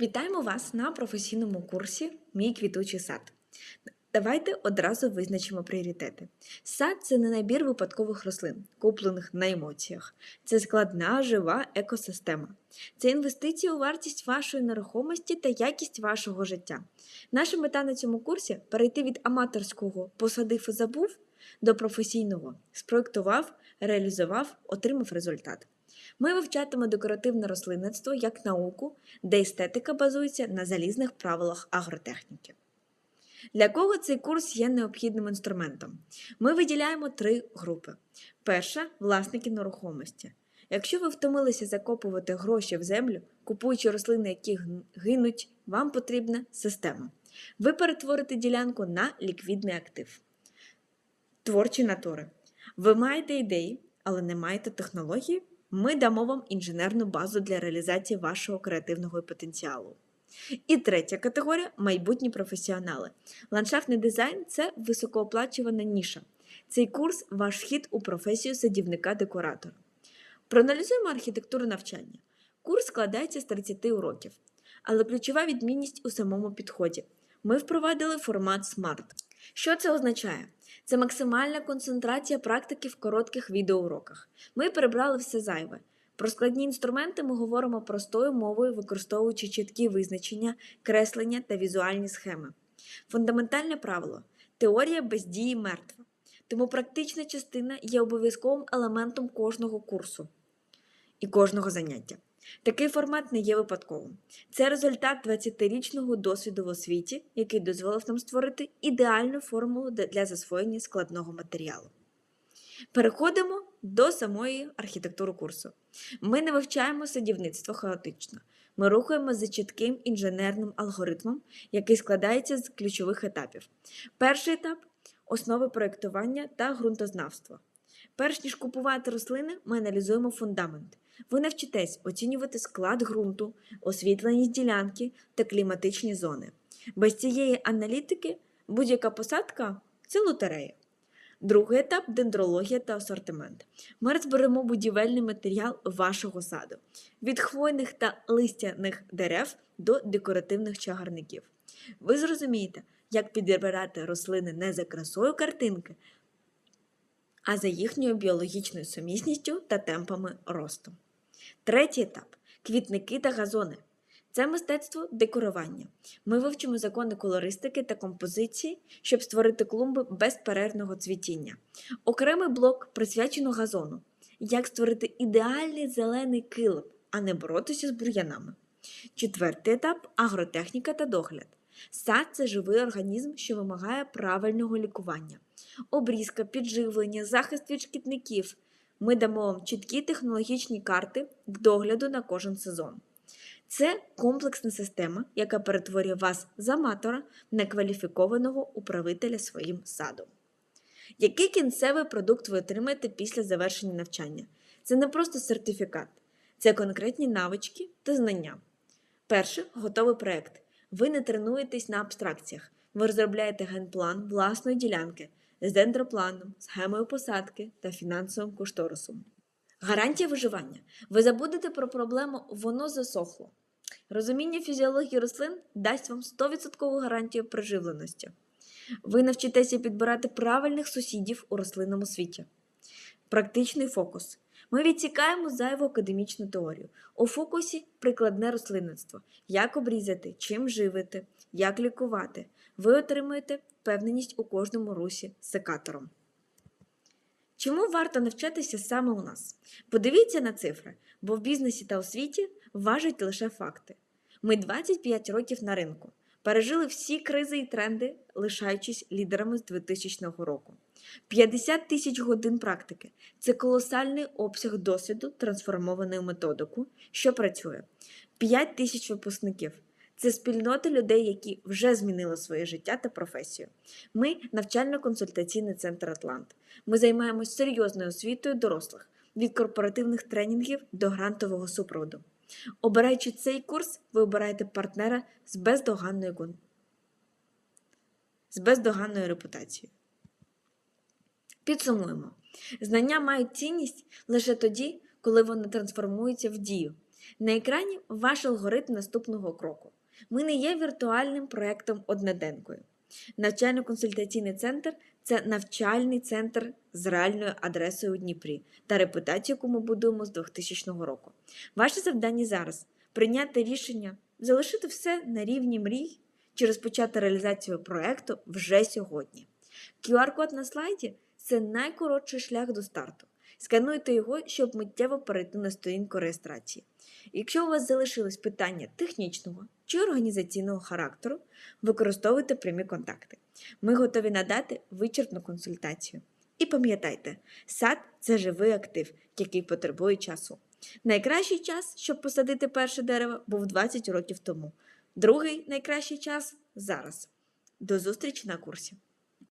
Вітаємо вас на професійному курсі Мій квітучий сад. Давайте одразу визначимо пріоритети. Сад це не набір випадкових рослин, куплених на емоціях. Це складна жива екосистема. Це інвестиції у вартість вашої нерухомості та якість вашого життя. Наша мета на цьому курсі перейти від аматорського посадив і забув до професійного спроектував, реалізував, отримав результат. Ми вивчатимемо декоративне рослинництво як науку, де естетика базується на залізних правилах агротехніки. Для кого цей курс є необхідним інструментом? Ми виділяємо три групи. Перша власники нерухомості. Якщо ви втомилися закопувати гроші в землю, купуючи рослини, які гинуть, вам потрібна система. Ви перетворите ділянку на ліквідний актив. Творчі натури. Ви маєте ідеї, але не маєте технології? Ми дамо вам інженерну базу для реалізації вашого креативного потенціалу. І третя категорія майбутні професіонали. Ландшафтний дизайн це високооплачувана ніша. Цей курс ваш вхід у професію садівника-декоратора. Проаналізуємо архітектуру навчання. Курс складається з 30 уроків, але ключова відмінність у самому підході. Ми впровадили формат SMART. Що це означає? Це максимальна концентрація практики в коротких відеоуроках. Ми прибрали все зайве. Про складні інструменти ми говоримо простою мовою, використовуючи чіткі визначення, креслення та візуальні схеми. Фундаментальне правило теорія без дії мертва. Тому практична частина є обов'язковим елементом кожного курсу і кожного заняття. Такий формат не є випадковим. Це результат 20-річного досвіду в освіті, який дозволив нам створити ідеальну формулу для- засвоєння складного матеріалу. Переходимо до самої архітектури курсу. Ми не вивчаємо садівництво хаотично. Ми рухаємо за чітким інженерним алгоритмом, який складається з ключових етапів. Перший етап основи проєктування та ґрунтознавства. Перш ніж купувати рослини, ми аналізуємо фундамент. Ви навчитесь оцінювати склад ґрунту, освітленість ділянки та кліматичні зони. Без цієї аналітики будь-яка посадка це лотерея. Другий етап дендрологія та асортимент. Ми розберемо будівельний матеріал вашого саду від хвойних та листяних дерев до декоративних чагарників. Ви зрозумієте, як підбирати рослини не за красою картинки, а за їхньою біологічною сумісністю та темпами росту. Третій етап квітники та газони. Це мистецтво декорування. Ми вивчимо закони колористики та композиції, щоб створити клумби безперервного цвітіння. Окремий блок присвячено газону. Як створити ідеальний зелений килим, а не боротися з бур'янами. Четвертий етап агротехніка та догляд. Сад це живий організм, що вимагає правильного лікування. Обрізка, підживлення, захист від шкідників. Ми дамо вам чіткі технологічні карти догляду на кожен сезон. Це комплексна система, яка перетворює вас з аматора на кваліфікованого управителя своїм садом. Який кінцевий продукт ви отримаєте після завершення навчання? Це не просто сертифікат, це конкретні навички та знання. Перше готовий проєкт. Ви не тренуєтесь на абстракціях. Ви розробляєте генплан власної ділянки з дендропланом, схемою посадки та фінансовим кошторисом. Гарантія виживання. Ви забудете про проблему воно засохло. Розуміння фізіології рослин дасть вам 100% гарантію приживленості. Ви навчитеся підбирати правильних сусідів у рослинному світі. Практичний фокус. Ми відсікаємо зайву академічну теорію. У фокусі прикладне рослинництво. Як обрізати, чим живити, як лікувати. Ви отримуєте впевненість у кожному русі секатором. Чому варто навчатися саме у нас? Подивіться на цифри, бо в бізнесі та освіті важать лише факти. Ми 25 років на ринку, пережили всі кризи і тренди, лишаючись лідерами з 2000 року. 50 тисяч годин практики це колосальний обсяг досвіду, трансформований у методику, що працює. 5 тисяч випускників. Це спільнота людей, які вже змінили своє життя та професію. Ми навчально-консультаційний центр Атлант. Ми займаємось серйозною освітою дорослих від корпоративних тренінгів до грантового супроводу. Обираючи цей курс, ви обираєте партнера з бездоганною з бездоганною репутацією. Підсумуємо: знання мають цінність лише тоді, коли вони трансформуються в дію. На екрані ваш алгоритм наступного кроку. Ми не є віртуальним проектом одноденкою. Навчально-консультаційний центр це навчальний центр з реальною адресою у Дніпрі та репутацією, яку ми будуємо з 2000 року. Ваше завдання зараз прийняти рішення, залишити все на рівні мрій чи розпочати реалізацію проекту вже сьогодні. QR-код на слайді це найкоротший шлях до старту. Скануйте його, щоб миттєво перейти на сторінку реєстрації. Якщо у вас залишились питання технічного чи організаційного характеру, використовуйте прямі контакти. Ми готові надати вичерпну консультацію. І пам'ятайте, сад це живий актив, який потребує часу. Найкращий час, щоб посадити перше дерево, був 20 років тому. Другий найкращий час зараз. До зустрічі на курсі!